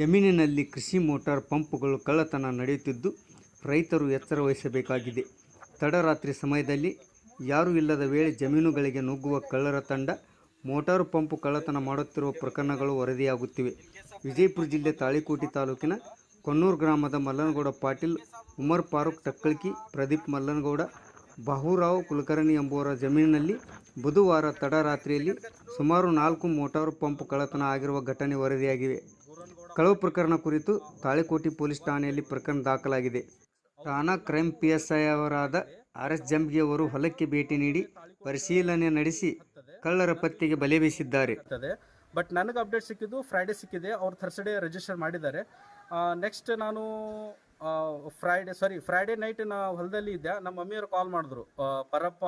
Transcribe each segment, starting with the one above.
ಜಮೀನಿನಲ್ಲಿ ಕೃಷಿ ಮೋಟಾರ್ ಪಂಪ್ಗಳು ಕಳ್ಳತನ ನಡೆಯುತ್ತಿದ್ದು, ರೈತರು ಎಚ್ಚರ ವಹಿಸಬೇಕಾಗಿದೆ. ತಡರಾತ್ರಿ ಸಮಯದಲ್ಲಿ ಯಾರೂ ಇಲ್ಲದ ವೇಳೆ ಜಮೀನುಗಳಿಗೆ ನುಗ್ಗುವ ಕಳ್ಳರ ತಂಡ, ಮೋಟಾರು ಪಂಪ್ ಕಳ್ಳತನ ಮಾಡುತ್ತಿರುವ ಪ್ರಕರಣಗಳು ವರದಿಯಾಗುತ್ತಿವೆ. ವಿಜಯಪುರ ಜಿಲ್ಲೆ ತಾಳಿಕೋಟೆ ತಾಲೂಕಿನ ಕೊನ್ನೂರು ಗ್ರಾಮದ ಮಲ್ಲನಗೌಡ ಪಾಟೀಲ್, ಉಮರ್ ಫಾರೂಕ್ ಟಕ್ಕಳ್ಕಿ ಪ್ರದೀಪ್ ಮಲ್ಲನಗೌಡ, ಬಾಹುರಾವ್ ಕುಲಕರ್ಣಿ ಎಂಬುವರ ಜಮೀನಿನಲ್ಲಿ ಬುಧವಾರ ತಡರಾತ್ರಿಯಲ್ಲಿ ಸುಮಾರು ನಾಲ್ಕು ಮೋಟಾರು ಪಂಪ್ ಕಳ್ಳತನ ಆಗಿರುವ ಘಟನೆ ವರದಿಯಾಗಿವೆ ಕಳವು ಪ್ರಕರಣ ಕುರಿತು ತಾಳಿಕೋಟಿ ಪೊಲೀಸ್ ಠಾಣೆಯಲ್ಲಿ ಪ್ರಕರಣ ದಾಖಲಾಗಿದೆ. ಠಾಣಾ ಕ್ರೈಮ್ ಪಿ ಎಸ್ ಐ ಅವರಾದ ಆರ್ ಎಸ್ ಜಂಬ್ಗಿ ಅವರು ಹೊಲಕ್ಕೆ ಭೇಟಿ ನೀಡಿ ಪರಿಶೀಲನೆ ನಡೆಸಿ ಕಳ್ಳರ ಪತ್ತೆಗೆ ಬಲೆ ಬೀಸಿದ್ದಾರೆ. ಬಟ್ ನನಗೆ ಅಪ್ಡೇಟ್ ಸಿಕ್ಕಿದ್ದು ಫ್ರೈಡೇ ಸಿಕ್ಕಿದೆ. ಅವ್ರು ಥರ್ಸ್ಡೇ ರಿಜಿಸ್ಟರ್ ಮಾಡಿದ್ದಾರೆ. ನೆಕ್ಸ್ಟ್ ನಾನು ಫ್ರೈಡೇ ಸಾರಿ ಫ್ರೈಡೇ ನೈಟ್ ನಾ ಹೊಲದಲ್ಲಿ ಇದ್ದೆ. ನಮ್ಮ ಮಮ್ಮಿಯವರು ಕಾಲ್ ಮಾಡಿದ್ರು. ಪರಪ್ಪ,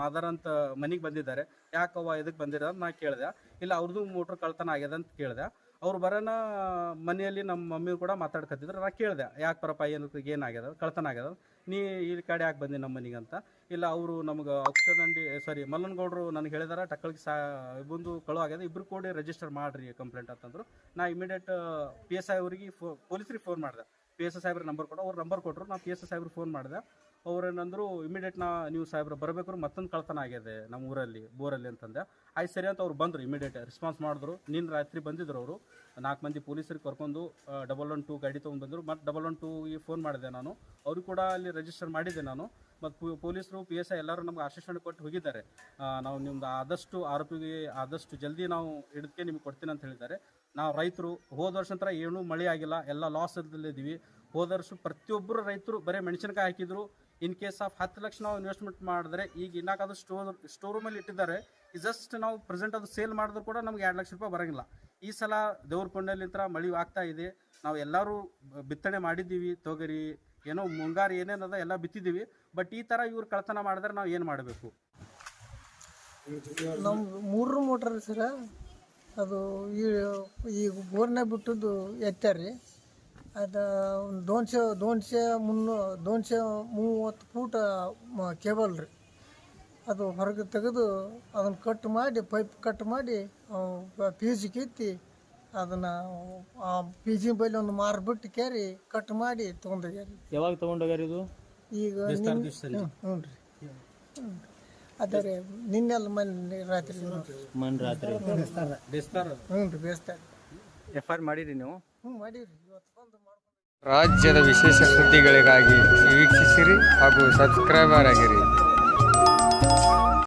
ಮಾದರ್ ಅಂತ ಮನೆಗೆ ಬಂದಿದ್ದಾರೆ. ಯಾಕವ್ವ ಇದಕ್ಕೆ ಬಂದಿರ ಅಂತ ನಾ ಕೇಳಿದೆ. ಇಲ್ಲ ಅವ್ರದ್ದು ಮೋಟ್ರ್ ಕಳ್ತನ ಆಗ್ಯದ ಅಂತ ಕೇಳಿದೆ. ಅವ್ರು ಬರೋಣ ಮನೆಯಲ್ಲಿ ನಮ್ಮ ಮಮ್ಮಿ ಕೂಡ ಮಾತಾಡ್ಕತ್ತಿದ್ರು. ನಾ ಕೇಳಿದೆ, ಯಾಕೆ ಪರಪ್ಪ, ಏನು ಏನಾಗ್ಯದ? ಕಳ್ತನ ಆಗ್ಯದ ನೀ ಈ ಕಡೆ ಯಾಕೆ ಬಂದಿ ನಮ್ಮ ಮನೆಗೆ ಅಂತ. ಇಲ್ಲ, ಅವರು ನಮ್ಗೆ ಔಷಧಂಡಿ ಸಾರಿ ಮಲ್ಲನಗೌಡರು ನನಗೆ ಹೇಳಿದಾರೆ, ಟಕ್ಕಳಿಗೆ ಸಾ ಬಂದು ಕಳು ಆಗ್ಯದ. ಇಬ್ಬರು ಕೂಡಿ ರಿಜಿಸ್ಟರ್ ಮಾಡಿರಿ ಕಂಪ್ಲೇಂಟ್ ಅಂತಂದ್ರು. ನಾ ಇಮಿಡಿಯೇಟ್ ಪಿ ಎಸ್ ಐ ಅವರಿಗೆ ಫೋ ಪೊಲೀಸರಿಗೆ ಫೋನ್ ಮಾಡಿದೆ. ಪಿ ಎಸ್ ಐ ಸಾಹೇಬ್ರ ನಂಬರ್ ಕೊಟ್ಟು ಅವ್ರು ನಂಬರ್ ಕೊಟ್ಟರು ನಾ ಪಿ ಎಸ್ ಐ ಸಾಹೇಬ್ರಿಗೆ ಫೋನ್ ಮಾಡಿದೆ. ಅವ್ರು ಏನಂದ್ರು ಇಮಿಡಿಯೇಟ್ ನಾ ನೀವು ಸಾಹೇಬ್ರು ಬರಬೇಕು ಮತ್ತೊಂದು ಕಳ್ತನ ಆಗಿದೆ ನಮ್ಮ ಊರಲ್ಲಿ, ಬೋರಲ್ಲಿ ಅಂತಂದೆ. ಆಯ್ತು ಸರಿ ಅಂತ ಅವ್ರು ಬಂದರು ಇಮಿಡಿಯೇಟ್ ರೆಸ್ಪಾನ್ಸ್ ಮಾಡಿದ್ರು. ನಿನ್ನ ರಾತ್ರಿ ಬಂದಿದ್ರು ಅವರು. ನಾಲ್ಕು ಮಂದಿ ಪೊಲೀಸರಿಗೆ ಕರ್ಕೊಂಡು ಡಬಲ್ ಒನ್ ಟೂ ಗಾಡಿ ತೊಗೊಂಡು ಬಂದರು. ಮತ್ತು ಡಬಲ್ ಒನ್ ಟೂಗೆ ಫೋನ್ ಮಾಡಿದೆ ನಾನು. ಅವರು ಕೂಡ ಅಲ್ಲಿ ರಿಜಿಸ್ಟರ್ ಮಾಡಿದ್ದೆ ನಾನು. ಮತ್ತು ಪೊಲೀಸರು ಪಿ ಎಸ್ ಐ ಎಲ್ಲರೂ ನಮ್ಗೆ ಆಶ್ವಾಸನೆ ಕೊಟ್ಟು ಹೋಗಿದ್ದಾರೆ. ನಾವು ನಿಮ್ದು ಆದಷ್ಟು ಆರೋಪಿಗೆ ಆದಷ್ಟು ಜಲ್ದಿ ನಾವು ಹಿಡಿದಕ್ಕೆ ನಿಮ್ಗೆ ಕೊಡ್ತೀನಿ ಅಂತ ಹೇಳಿದ್ದಾರೆ. ನಾವು ರೈತರು, ಹೋದ ವರ್ಷ ನಂತರ ಏನೂ ಮಳೆ ಆಗಿಲ್ಲ. ಎಲ್ಲ ಲಾಸ್ ಹೋದ ವರ್ಷ ಪ್ರತಿಯೊಬ್ಬರು ರೈತರು ಬರೀ ಮೆಣಸಿನಕಾಯಿ ಹಾಕಿದ್ರು. ಇನ್ ಕೇಸ್ ಆಫ್ ಹತ್ತು ಲಕ್ಷ ನಾವು ಇನ್ವೆಸ್ಟ್ಮೆಂಟ್ ಮಾಡಿದ್ರೆ, ಈಗ ಇನ್ನಾಕ ಅದು ಸ್ಟೋರ್ ಸ್ಟೋರ್ ರೂಮಲ್ಲಿ ಇಟ್ಟಿದ್ದಾರೆ ಜಸ್ಟ್ ನಾವು ಪ್ರೆಸೆಂಟ್ ಅದು ಸೇಲ್ ಮಾಡಿದ್ರು ಕೂಡ ನಮ್ಗೆ ಎರಡು ಲಕ್ಷ ರೂಪಾಯಿ ಬರೋಂಗಿಲ್ಲ. ಈ ಸಲ ದೇವ್ರ ಕೊಂಡಲಿಂತ್ರ ಮಳೆ ಆಗ್ತಾ ಇದೆ. ನಾವು ಎಲ್ಲರೂ ಬಿತ್ತನೆ ಮಾಡಿದ್ದೀವಿ, ತೊಗರಿ, ಏನೋ ಮುಂಗಾರು ಏನೇನದ ಎಲ್ಲ ಬಿತ್ತಿದ್ದೀವಿ. ಬಟ್ ಈ ಥರ ಇವ್ರು ಕಳ್ತನ ಮಾಡಿದ್ರೆ ನಾವು ಏನು ಮಾಡಬೇಕು? ನಮ್ಮ ಮೂರು ಮೋಟ್ರ್ ಸರ, ಅದು ಈ ಈಗ ಬೋರ್ನ ಬಿಟ್ಟದ್ದು ಎತ್ತಾರ್ರಿ ಅದು ಒಂದು ದೋನ್ಶೆ ದೋನ್ಶೆ ಮುನ್ನೂ ದೋನ್ಶೆ ಮೂವತ್ತು ಫೂಟ್ ಕೇಬಲ್ ರೀ. ಅದು ಹೊರಗೆ ತೆಗೆದು ಅದನ್ನು ಕಟ್ ಮಾಡಿ ಪೈಪ್ ಕಟ್ ಮಾಡಿ ಪಿ ಜಿ ಕಿತ್ತಿ ಅದನ್ನು ಆ ಜಿ ಬಳಿ ಒಂದು ಮಾರ್ಬಿಟ್ಟು ಕೇರಿ ಕಟ್ ಮಾಡಿ ತೊಗೊಂಡೋಗ್ಯಾರಿ. ಯಾವಾಗ ತಗೊಂಡೋಗ್ಯಾರ ಇದು? ಈಗ ಹ್ಞೂ ರೀ. ಅದೇ ರೀ ನಿನ್ನೆಲ್ಲ ಮನೆ ರಾತ್ರಿ. ನೋಡ್ರಿ ಮನ್ ರಾತ್ರಿ. ಬೇಸ್ತಾರ. ಹ್ಞೂ ರೀ ಬೇಸ್ತಾರೆ. ಎಫ್ ಆರ್ ಮಾಡಿರಿ. ನೀವು ರಾಜ್ಯದ ವಿಶೇಷ ಸುದ್ದಿಗಳಿಗಾಗಿ ವೀಕ್ಷಿಸಿರಿ ಹಾಗೂ ಸಬ್ಸ್ಕ್ರೈಬರ್ ಆಗಿರಿ.